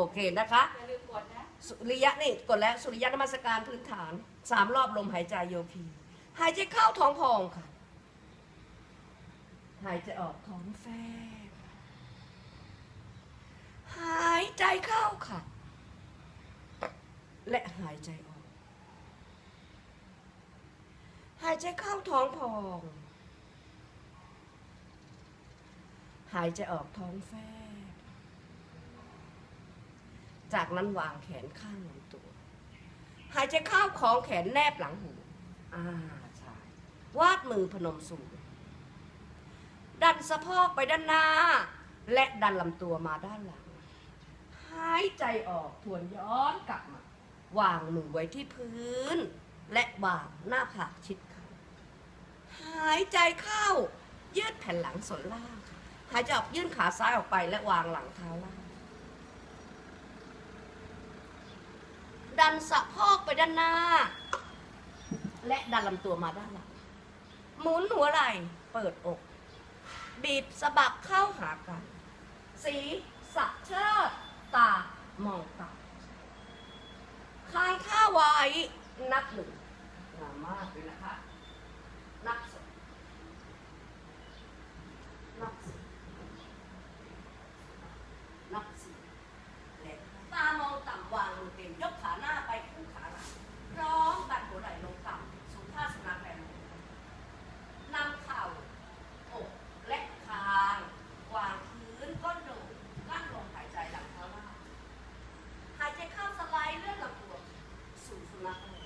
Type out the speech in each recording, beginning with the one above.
โอเคนะคะอย่าลืมกดนะ สุริยะนี่กดแล้วสุริยะนมัสการพื้นฐานสามรอบลมหายใจโยพีหายใจเข้าท้องพองค่ะ หายใจออกท้องแฟบหายใจเข้าค่ะ และหายใจออก หายใจเข้าท้องพอง หายใจออกท้องแฟบ จากนั้นวางแขนข้างลำตัว หายใจเข้าของแขนแนบหลังหูอ่าใช่วาดมือพนมสูง ดันสะโพกไปด้านหน้า และดันลำตัวมาด้านหลัง หายใจออกทวนย้อนกลับมา วางมือไว้ที่พื้น และวางหน้าผากชิดเขาหายใจเข้ายืดแผ่นหลังส่วนล่าง หายใจออกยื่นขาซ้ายออกไปและวางหลังเท้าล่าง ดันสะโพกไปด้านหน้า และดันลำตัวมาด้านหลังหมุนหัวไหล่เปิดอก บีบสะบักเข้าหากัน สีสะเชิดตามองตาค้างท่าไว้นับหนึ่งมากเลยนะคะ นับสองนับสามนับสี่ และตามองต่ำวางลงเต็มยกขาหน้าไปคู่ขาหลังพร้อมดันหัวไหล่ลงต่ำสู่ท่าสุนัขแรงนำเข่าอกและคางวางพื้นก้นโดดกั้นลมหายใจหลังเท้าหน้าหายใจเข้าสไลด์เลื่อนลำตัว สู่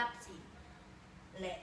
รับสิและ